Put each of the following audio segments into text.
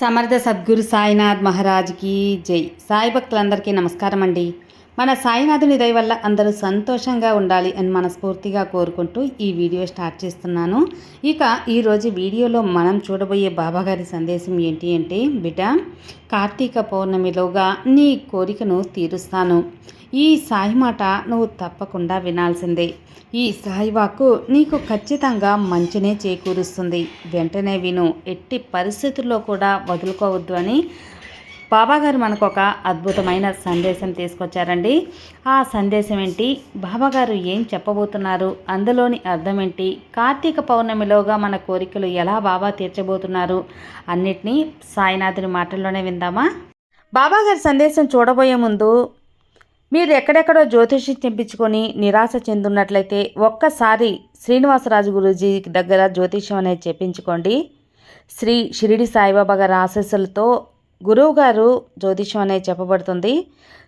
సమర్థ సద్గురు సాయినాథ్ మహారాజ్కి జై. సాయి భక్తులందరికీ నమస్కారం అండి. మన సాయినాథుని దయ వల్ల అందరూ సంతోషంగా ఉండాలి అని మనస్ఫూర్తిగా కోరుకుంటూ ఈ వీడియో స్టార్ట్ చేస్తున్నాను. ఇక ఈరోజు వీడియోలో మనం చూడబోయే బాబాగారి సందేశం ఏంటి అంటే బిడ్డ కార్తీక పౌర్ణమిలోగా నీ కోరికను తీరుస్తాను. ఈ సాయి మాట నువ్వు తప్పకుండా వినాల్సిందే. ఈ సాయి వాక్కు నీకు ఖచ్చితంగా మంచినే చేకూరుస్తుంది. వెంటనే విను ఎట్టి పరిస్థితుల్లో కూడా వదులుకోవద్దు అని బాబాగారు మనకు ఒక అద్భుతమైన సందేశం తీసుకొచ్చారండి. ఆ సందేశం ఏంటి? బాబాగారు ఏం చెప్పబోతున్నారు? అందులోని అర్థం ఏంటి? కార్తీక పౌర్ణమిలోగా మన కోరికలు ఎలా బాబా తీర్చబోతున్నారు? అన్నిటినీ సాయినాథుని మాటల్లోనే విందామా? బాబాగారి సందేశం చూడబోయే ముందు మీరు ఎక్కడెక్కడో జ్యోతిషి తెంపించుకొని నిరాశ చెందున్నట్లయితే ఒక్కసారి శ్రీనివాసరాజు గురూజీ దగ్గర జ్యోతిష్యం అనేది చెప్పించుకోండి. శ్రీ షిరిడి సాయిబాబా గారి ఆశస్సులతో గురువుగారు జ్యోతిష్యం అనేది చెప్పబడుతుంది.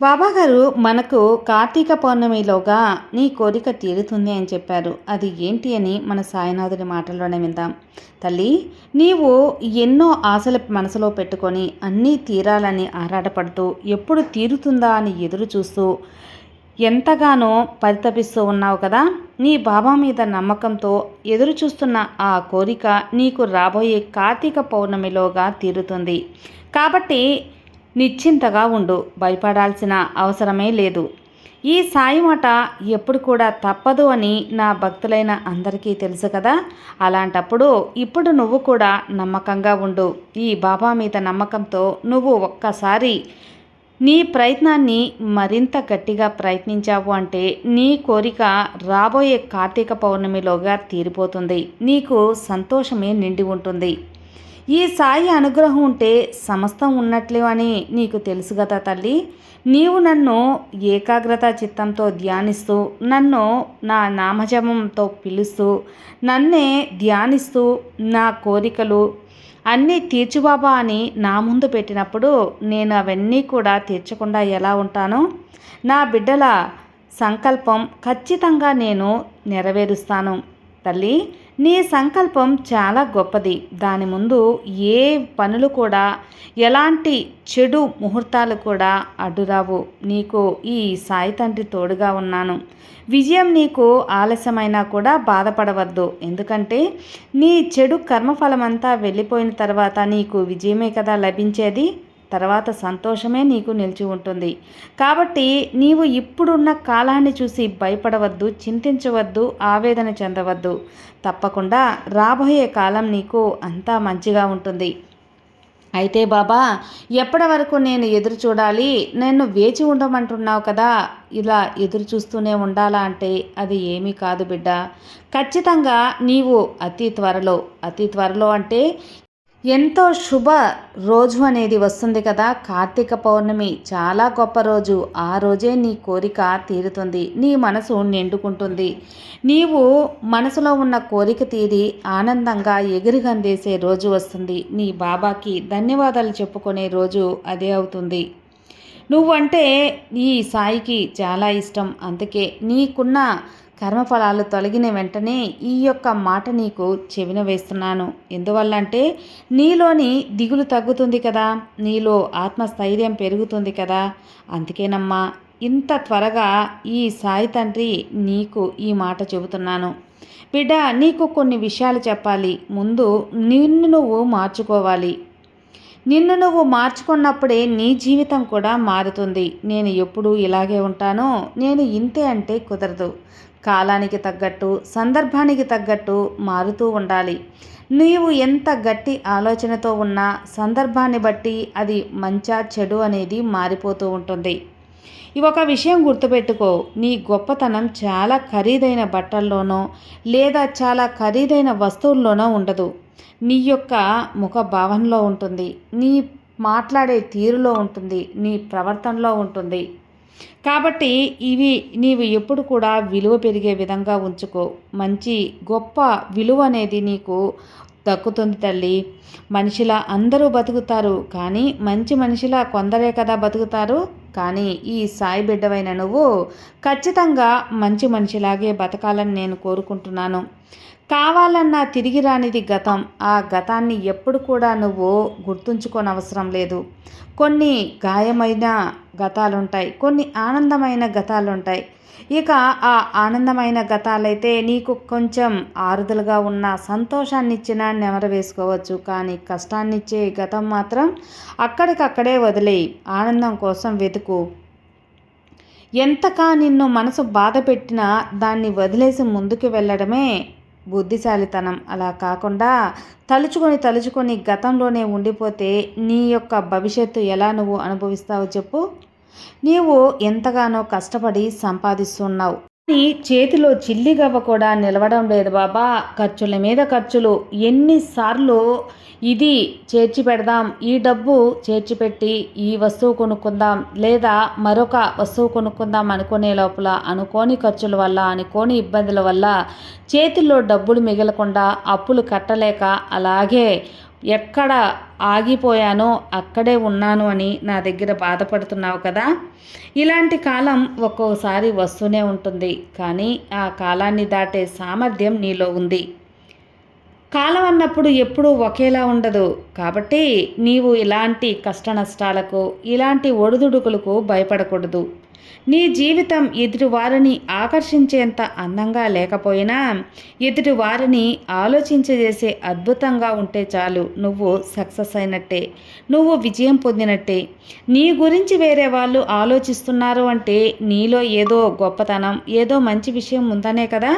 బాబాగారు మనకు కార్తీక పౌర్ణమిలోగా నీ కోరిక తీరుతుంది అని చెప్పారు. అది ఏంటి అని మన సాయినాథుని మాటల్లోనే విందాం. తల్లి నీవు ఎన్నో ఆశలు మనసులో పెట్టుకొని అన్నీ తీరాలని ఆరాటపడుతూ ఎప్పుడు తీరుతుందా అని ఎదురు చూస్తూ ఎంతగానో పరితపిస్తూ ఉన్నావు కదా? నీ బాబా మీద నమ్మకంతో ఎదురు చూస్తున్న ఆ కోరిక నీకు రాబోయే కార్తీక పౌర్ణమిలోగా తీరుతుంది. కాబట్టి నిశ్చింతగా ఉండు భయపడాల్సిన అవసరమే లేదు. ఈ సాయి మాట ఎప్పుడు కూడా తప్పదు అని నా భక్తులైన అందరికీ తెలుసు కదా? అలాంటప్పుడు ఇప్పుడు నువ్వు కూడా నమ్మకంగా ఉండు. ఈ బాబా మీద నమ్మకంతో నువ్వు ఒక్కసారి నీ ప్రయత్నాన్ని మరింత గట్టిగా ప్రయత్నించావు అంటే నీ కోరిక రాబోయే కార్తీక పౌర్ణమిలోగా తీరిపోతుంది. నీకు సంతోషమే నిండి ఉంటుంది. ఈ సాయి అనుగ్రహం ఉంటే సమస్తం ఉన్నట్లే అని నీకు తెలుసు కదా తల్లి. నీవు నన్ను ఏకాగ్రత చిత్తంతో ధ్యానిస్తూ నన్ను నా నామజమంతో పిలుస్తూ నన్నే ధ్యానిస్తూ నా కోరికలు అన్నీ తీర్చుబాబా అని నా ముందు పెట్టినప్పుడు నేను అవన్నీ కూడా తీర్చకుండా ఎలా ఉంటాను? నా బిడ్డల సంకల్పం ఖచ్చితంగా నేను నెరవేరుస్తాను తల్లి. నీ సంకల్పం చాలా గొప్పది. దాని ముందు ఏ పనులు కూడా ఎలాంటి చెడు ముహూర్తాలు కూడా అడ్డురావు. నీకు ఈ సాయి తండ్రి తోడుగా ఉన్నాను. విజయం నీకు ఆలస్యమైనా కూడా బాధపడవద్దు. ఎందుకంటే నీ చెడు కర్మఫలమంతా వెళ్ళిపోయిన తర్వాత నీకు విజయమే కదా లభించేది. తర్వాత సంతోషమే నీకు నిలిచి ఉంటుంది. కాబట్టి నీవు ఇప్పుడున్న కాలాన్ని చూసి భయపడవద్దు చింతించవద్దు ఆవేదన చెందవద్దు. తప్పకుండా రాబోయే కాలం నీకు అంతా మంచిగా ఉంటుంది. అయితే బాబా ఎప్పటి వరకు నేను ఎదురు చూడాలి? నేను వేచి ఉండమంటున్నావు కదా ఇలా ఎదురు చూస్తూనే ఉండాలా అంటే అది ఏమీ కాదు బిడ్డ. ఖచ్చితంగా నీవు అతి త్వరలో అతి త్వరలో అంటే ఎంతో శుభ రోజు అనేది వస్తుంది కదా. కార్తీక పౌర్ణమి చాలా గొప్ప రోజు. ఆ రోజే నీ కోరిక తీరుతుంది. నీ మనసు నిండుకుంటుంది. నీవు మనసులో ఉన్న కోరిక తీరి ఆనందంగా ఎగిరిగందేసే రోజు వస్తుంది. నీ బాబాకి ధన్యవాదాలు చెప్పుకునే రోజు అదే అవుతుంది. నువ్వంటే ఈ సాయికి చాలా ఇష్టం. అందుకే నీకున్న కర్మఫలాలు తొలగిన వెంటనే ఈ యొక్క మాట నీకు చెవిన వేస్తున్నాను. ఎందువల్ల అంటే నీలోని దిగులు తగ్గుతుంది కదా నీలో ఆత్మస్థైర్యం పెరుగుతుంది కదా. అందుకేనమ్మా ఇంత త్వరగా ఈ సాయి తండ్రి నీకు ఈ మాట చెబుతున్నాను. బిడ్డ నీకు కొన్ని విషయాలు చెప్పాలి. ముందు నిన్ను నువ్వు మార్చుకోవాలి. నిన్ను నువ్వు మార్చుకున్నప్పుడే నీ జీవితం కూడా మారుతుంది. నేను ఎప్పుడు ఇలాగే ఉంటానో నేను ఇంతే అంటే కుదరదు. కాలానికి తగ్గట్టు సందర్భానికి తగ్గట్టు మారుతూ ఉండాలి. నీవు ఎంత గట్టి ఆలోచనతో ఉన్నా సందర్భాన్ని బట్టి అది మంచా చెడు అనేది మారిపోతూ ఉంటుంది. ఈ ఒక విషయం గుర్తుపెట్టుకో నీ గొప్పతనం చాలా ఖరీదైన బట్టల్లోనో లేదా చాలా ఖరీదైన వస్తువుల్లోనో ఉండదు. నీ యొక్క ముఖ భావనలో ఉంటుంది. నీ మాట్లాడే తీరులో ఉంటుంది. నీ ప్రవర్తనలో ఉంటుంది. కాబట్టి ఇవి నీవు ఎప్పుడు కూడా విలువ పెరిగే విధంగా ఉంచుకో. మంచి గొప్ప విలువ అనేది నీకు దక్కుతుంది తల్లి. మనిషిలా అందరూ బతుకుతారు కానీ మంచి మనిషిలా కొందరే కదా బతుకుతారు. కానీ ఈ సాయి బిడ్డవైన నువ్వు ఖచ్చితంగా మంచి మనిషిలాగే బతకాలని నేను కోరుకుంటున్నాను. కావాలన్నా తిరిగి రానిది గతం. ఆ గతాన్ని ఎప్పుడు కూడా నువ్వు గుర్తుంచుకోనవసరం లేదు. కొన్ని గాయమైన గతాలుంటాయి. కొన్ని ఆనందమైన గతాలుంటాయి. ఇక ఆ ఆనందమైన గతాలైతే నీకు కొంచెం ఆరుదలుగా ఉన్న సంతోషాన్ని ఇచ్చిన నెమర వేసుకోవచ్చు. కానీ కష్టాన్నిచ్చే గతం మాత్రం అక్కడికక్కడే వదిలేయి. ఆనందం కోసం వెతుకు. ఎంతగా నిన్ను మనసు బాధ పెట్టినా దాన్ని వదిలేసి ముందుకు వెళ్ళడమే బుద్ధిశాలితనం. అలా కాకుండా తలుచుకొని తలుచుకొని గతంలోనే ఉండిపోతే నీ యొక్క భవిష్యత్తు ఎలా నువ్వు అనుభవిస్తావో చెప్పు. నీవు ఎంతగానో కష్టపడి సంపాదిస్తున్నావు. కానీ చేతిలో చిల్లిగవ్వ కూడా నిలవడం లేదు బాబా. ఖర్చుల మీద ఖర్చులు. ఎన్నిసార్లు ఇది చేర్చి పెడదాం ఈ డబ్బు చేర్చిపెట్టి ఈ వస్తువు కొనుక్కుందాం లేదా మరొక వస్తువు కొనుక్కుందాం అనుకునే లోపల అనుకోని ఖర్చుల వల్ల అనుకోని ఇబ్బందుల వల్ల చేతిలో డబ్బులు మిగలకుండా అప్పులు కట్టలేక అలాగే ఎక్కడ ఆగిపోయానో అక్కడే ఉన్నాను అని నా దగ్గర బాధపడుతున్నావు కదా? ఇలాంటి కాలం ఒక్కోసారి వస్తూనే ఉంటుంది. కానీ ఆ కాలాన్ని దాటే సామర్థ్యం నీలో ఉంది. కాలం అన్నప్పుడు ఎప్పుడూ ఒకేలా ఉండదు. కాబట్టి నీవు ఇలాంటి కష్ట నష్టాలకు ఇలాంటి ఒడిదుడుకులకు భయపడకూడదు. నీ జీవితం ఎదుటివారిని ఆకర్షించేంత అందంగా లేకపోయినా ఎదుటివారిని ఆలోచించజేసే అద్భుతంగా ఉంటే చాలు నువ్వు సక్సెస్ అయినట్టే నువ్వు విజయం పొందినట్టే. నీ గురించి వేరే వాళ్ళు ఆలోచిస్తున్నారు అంటే నీలో ఏదో గొప్పతనం ఏదో మంచి విషయం ఉందనే కదా?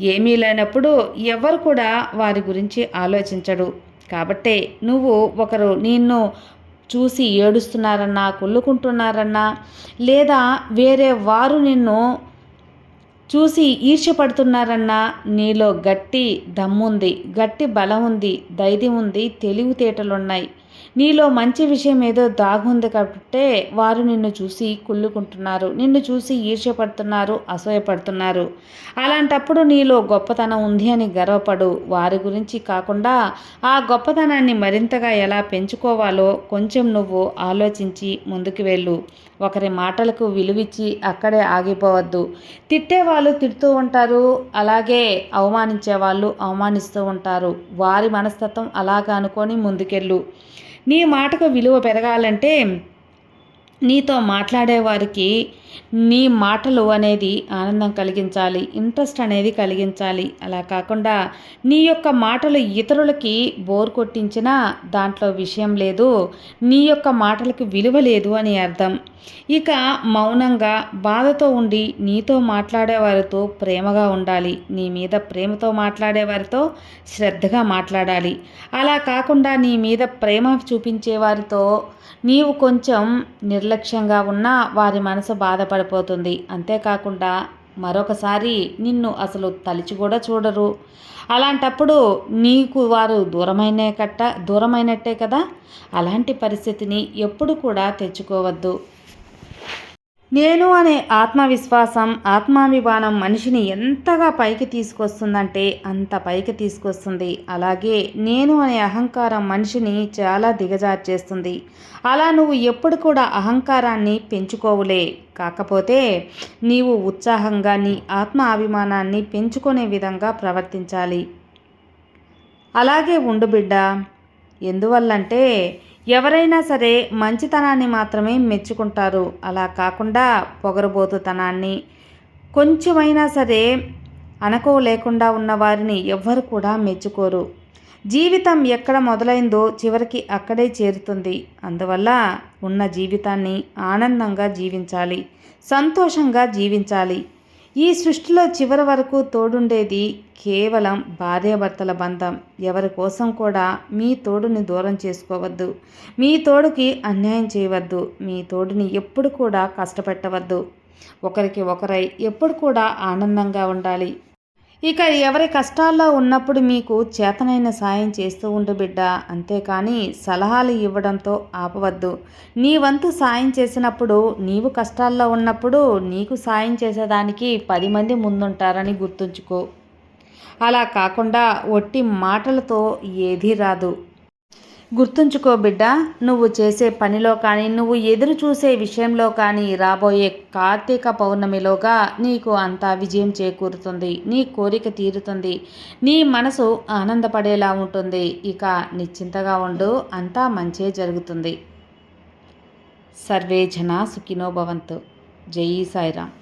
ఏమీ లేనప్పుడు ఎవరు కూడా వారి గురించి ఆలోచించడు. కాబట్టే నువ్వు ఒకరు నిన్ను చూసి ఏడుస్తున్నారన్నా కుళ్ళుకుంటున్నారన్నా లేదా వేరే వారు నిన్ను చూసి ఈర్ష్యపడుతున్నారన్నా నీలో గట్టి దమ్ముంది గట్టి బలం ఉంది ధైర్యం ఉంది తెలివితేటలున్నాయి. నీలో మంచి విషయం ఏదో దాగుంది కాబట్టే వారు నిన్ను చూసి కుళ్ళుకుంటున్నారు. నిన్ను చూసి ఈర్ష్యపడుతున్నారు అసూయపడుతున్నారు. అలాంటప్పుడు నీలో గొప్పతనం ఉంది అని గర్వపడు. వారి గురించి కాకుండా ఆ గొప్పతనాన్ని మరింతగా ఎలా పెంచుకోవాలో కొంచెం నువ్వు ఆలోచించి ముందుకు వెళ్ళు. ఒకరి మాటలకు విలువిచ్చి అక్కడే ఆగిపోవద్దు. తిట్టే వాళ్ళు తిడుతూ ఉంటారు అలాగే అవమానించే వాళ్ళు అవమానిస్తూ ఉంటారు. వారి మనస్తత్వం అలాగా అనుకొని ముందుకెళ్ళు. నీ మాటకు విలువ పెరగాలంటే నీతో మాట్లాడేవారికి నీ మాటలు అనేది ఆనందం కలిగించాలి ఇంట్రెస్ట్ అనేది కలిగించాలి. అలా కాకుండా నీ యొక్క మాటలు ఇతరులకి బోర్ కొట్టించినా దాంట్లో విషయం లేదు నీ యొక్క మాటలకు విలువ లేదు అని అర్థం. ఇక మౌనంగా బాధతో ఉండి నీతో మాట్లాడేవారితో ప్రేమగా ఉండాలి. నీ మీద ప్రేమతో మాట్లాడేవారితో శ్రద్ధగా మాట్లాడాలి. అలా కాకుండా నీ మీద ప్రేమ చూపించే వారితో నీవు కొంచెం నిర్లక్ష్యంగా ఉన్నా వారి మనసు బాధ బాధపడిపోతుంది. అంతేకాకుండా మరొకసారి నిన్ను అసలు తలిచి కూడా చూడరు. అలాంటప్పుడు నీకు వారు దూరమైనే కట్ట దూరమైనట్టే కదా? అలాంటి పరిస్థితిని ఎప్పుడు కూడా తెచ్చుకోవద్దు. నేను అనే ఆత్మవిశ్వాసం ఆత్మాభిమానం మనిషిని ఎంతగా పైకి తీసుకొస్తుందంటే అంత పైకి తీసుకొస్తుంది. అలాగే నేను అనే అహంకారం మనిషిని చాలా దిగజార్చేస్తుంది. అలా నువ్వు ఎప్పుడు కూడా అహంకారాన్ని పెంచుకోవులే. కాకపోతే నీవు ఉత్సాహంగా నీ ఆత్మ అభిమానాన్ని పెంచుకునే విధంగా ప్రవర్తించాలి. అలాగే ఉండు బిడ్డ. ఎందువల్లంటే ఎవరైనా సరే మంచితనాన్ని మాత్రమే మెచ్చుకుంటారు. అలా కాకుండా పొగరబోతుతనాన్ని కొంచెమైనా సరే అనకో లేకుండా ఉన్న వారిని ఎవ్వరు కూడా మెచ్చుకోరు. జీవితం ఎక్కడ మొదలైందో చివరికి అక్కడే చేరుతుంది. అందువల్ల ఉన్న జీవితాన్ని ఆనందంగా జీవించాలి సంతోషంగా జీవించాలి. ఈ సృష్టిలో చివరి వరకు తోడుండేది కేవలం భార్యాభర్తల బంధం. ఎవరి కోసం కూడా మీ తోడుని దూరం చేసుకోవద్దు. మీ తోడుకి అన్యాయం చేయవద్దు. మీ తోడుని ఎప్పుడు కూడా కష్టపెట్టవద్దు. ఒకరికి ఒకరై ఎప్పుడు కూడా ఆనందంగా ఉండాలి. ఇక ఎవరి కష్టాల్లో ఉన్నప్పుడు మీకు చేతనైన సాయం చేస్తూ ఉండు బిడ్డ. అంతేకాని సలహాలు ఇవ్వడంతో ఆపవద్దు. నీ వంతు సాయం చేసినప్పుడు నీవు కష్టాల్లో ఉన్నప్పుడు నీకు సాయం చేసేదానికి పది మంది ముందుంటారని గుర్తుంచుకో. అలా కాకుండా ఒట్టి మాటలతో ఏదీ రాదు. గుర్తుంచుకో బిడ్డ నువ్వు చేసే పనిలో కానీ నువ్వు ఎదురు చూసే విషయంలో కానీ రాబోయే కార్తీక పౌర్ణమిలోగా నీకు అంతా విజయం చేకూరుతుంది నీ కోరిక తీరుతుంది నీ మనసు ఆనందపడేలా ఉంటుంది. ఇక నిశ్చింతగా ఉండు అంతా మంచే జరుగుతుంది. సర్వే జన సుఖినో భవంతు. జై సాయిరామ్.